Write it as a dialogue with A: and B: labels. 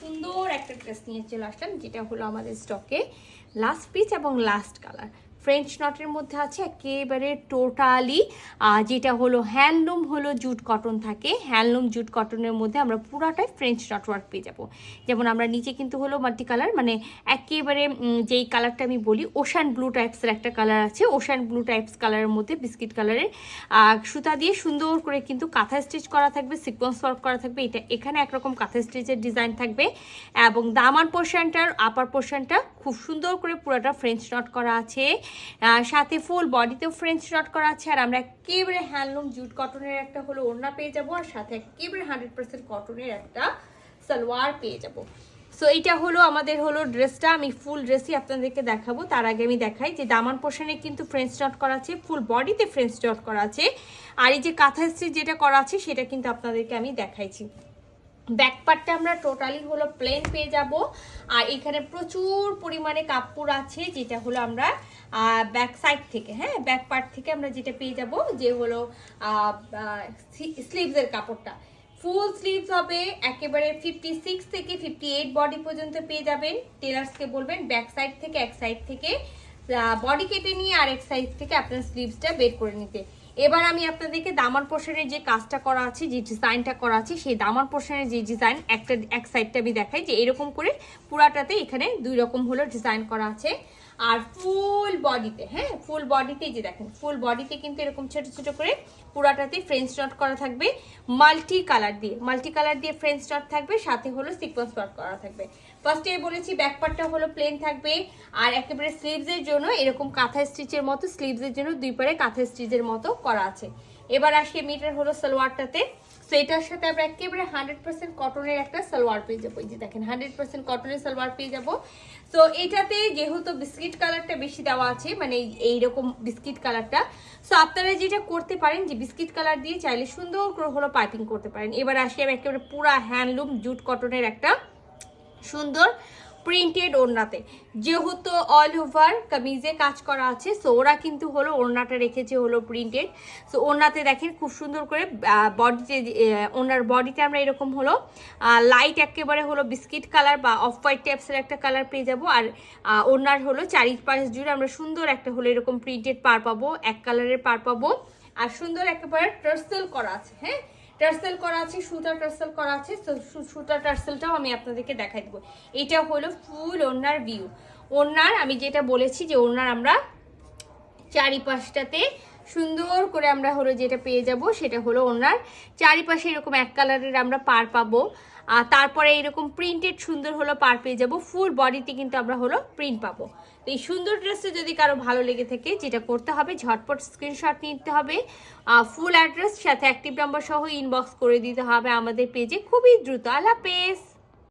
A: সুন্দর একটা ড্রেস নিয়ে চলে আসলাম, যেটা হলো আমাদের স্টকে লাস্ট পিচ এবং লাস্ট কালার ফ্রেঞ্চ নটের মধ্যে আছে একেবারে টোটালি যেটা হলো হ্যান্ডলুম হলো জুট কটন থাকে। হ্যান্ডলুম জুট কটনের মধ্যে আমরা পুরাটাই ফ্রেঞ্চ নট ওয়ার্ক পেয়ে যাব। যেমন আমরা নিচে কিন্তু হলো মাল্টি কালার মানে একেবারে যেই কালারটা আমি বলি ওশান ব্লু টাইপসের একটা কালার আছে। ওশান ব্লু টাইপস কালারের মধ্যে বিস্কিট কালারের সুতা দিয়ে সুন্দর করে কিন্তু কাঁথা স্টিচ করা থাকবে সিকোয়েন্স ওয়ার্ক করা থাকবে। এটা এখানে একরকম কাঁথা স্টিচের ডিজাইন থাকবে। এবং দামান পোর্শনটার আপার পোর্শনটা খুব সুন্দর করে পুরোটা ফ্রেঞ্চ নট করা আছে। সাথে ফুল বডিতেও ফ্রেঞ্চ নট করা আছে। আর আমরা একেবারে হ্যান্ডলুম জুট কটনের একটা হলো ওড়না পেয়ে যাব আর সাথে একেবারে হান্ড্রেড পার্সেন্ট কটনের একটা সালোয়ার পেয়ে যাব। সো এটা হলো আমাদের হলো ড্রেসটা আমি ফুল ড্রেসই আপনাদেরকে দেখাবো। তার আগে আমি দেখাই যে দামান পোর্শনে কিন্তু ফ্রেঞ্চ নট করা আছে। ফুল বডিতে ফ্রেঞ্চ নট করা আছে। আর এই যে কাঁথা স্টিচ যেটা করা আছে, সেটা কিন্তু আপনাদেরকে আমি দেখাইছি। ব্যাক পার্টটা আমরা টোটালি হলো প্লেন পেয়ে যাব। আর এখানে প্রচুর পরিমাণে কাপড় আছে, যেটা হলো আমরা ব্যাক সাইড থেকে হ্যাঁ? ব্যাক পার্ট থেকে আমরা যেটা পেয়ে যাব যে হলো স্লিভসের কাপড়টা। ফুল স্লিভস হবে, একেবারে ফিফটি সিক্স থেকে ফিফটি এইট বডি পর্যন্ত পেয়ে যাবেন। টেলার্সকে বলবেন ব্যাক সাইড থেকে, এক সাইড থেকে। বডি কেটে নিয়ে আর এক সাইড থেকে আপনার স্লিভসটা বের করে নিতে। এবার আমি আপনাদেরকে দামার পোর্শনের যে কাজটা করা আছে, যে ডিজাইনটা করা আছে, সেই দামার পোর্শনের যে ডিজাইন একটা, এক সাইডটা আমি দেখাই যে এরকম করে পুরাটাতে এখানে দুই রকম হলো ডিজাইন করা আছে। আর ফুল বডিতে হ্যাঁ? ফুল বডিতে যে দেখেন ফুল বডিতে কিন্তু এরকম ছোট ছোট করে পুরাটাতে ফ্রেঞ্চ নট করা থাকবে মাল্টি কালার দিয়ে। মাল্টি কালার দিয়ে ফ্রেঞ্চ নট থাকবে, সাথে হলো সিকোয়েন্স ওয়ার্ক করা থাকবে। ফার্স্টে বলেছি ব্যাক পার্টটা হলো প্লেন থাকবে, আর একেবারে স্লিভসের জন্য এরকম কাঁথা স্টিচের মতো স্লিভসের জন্য দুই পারে কাঁথা স্টিচের মতো করা আছে। এবার আসি মিটার হলো সালোয়ারটাতে সো এটার সাথে আমরা একেবারে হান্ড্রেড পার্সেন্ট কটনের একটা সালোয়ার পেয়ে যাব। এই যে দেখেন হান্ড্রেড পার্সেন্ট কটনের সালোয়ার পেয়ে যাব। তো এটাতে যেহেতু বিস্কিট কালারটা বেশি দেওয়া আছে মানে এই- এইরকম বিস্কিট কালারটা সো আপনারা যেটা করতে পারেন যে বিস্কিট কালার দিয়ে চাইলে সুন্দর হলো পাইপিং করতে পারেন। এবার আসি আমি একেবারে পুরা হ্যান্ডলুম জুট কটনের একটা সুন্দর প্রিন্টেড ওড়নাতে। যেহেতু অল ওভার কামিজে কাজ করা আছে সো ওরা কিন্তু হলো ওড়নাটা রেখেছে হলো প্রিন্টেড সো ওড়নাতে দেখেন খুব সুন্দর করে বডিতে ওনার বডিতে আমরা এরকম হলো লাইট একেবারে হলো বিস্কিট কালার বা অফ হোয়াইট টাইপসের একটা কালার পেয়ে যাব। আর আহ, ওড়নার হলো চারিপাশ জুড়ে আমরা সুন্দর একটা হলো এরকম প্রিন্টেড পার পাবো এক কালারের পার পাবো। আর সুন্দর একেবারে টার্সেল করা আছে হ্যাঁ? টার্সেল করা আছে সুতা টার্সেল করা আছে সুতা টার্সেলটাও আমি আপনাদেরকে দেখাই দেবো। এটা হলো ফুল ওনার ভিউ ওনার আমি যেটা বলেছি যে ওনার আমরা চারিপাশটাতে সুন্দর করে আমরা হলো যেটা পেয়ে যাব সেটা হলো ওনার চারিপাশে এরকম এক কালারের আমরা পার পাবো। আর তারপরে এরকম প্রিন্টেড সুন্দর হলো পার পেয়ে যাব। ফুল বডিতে কিন্তু আমরা হলো প্রিন্ট পাবো। তো এই সুন্দর ড্রেসটা যদি কারও ভালো লেগে থাকে, যেটা করতে হবে, ঝটপট স্ক্রিনশট নিতে হবে। ফুল অ্যাড্রেস সাথে অ্যাক্টিভ নাম্বার সহ ইনবক্স করে দিতে হবে আমাদের পেজে খুবই দ্রুত। আল্লাহ পেজ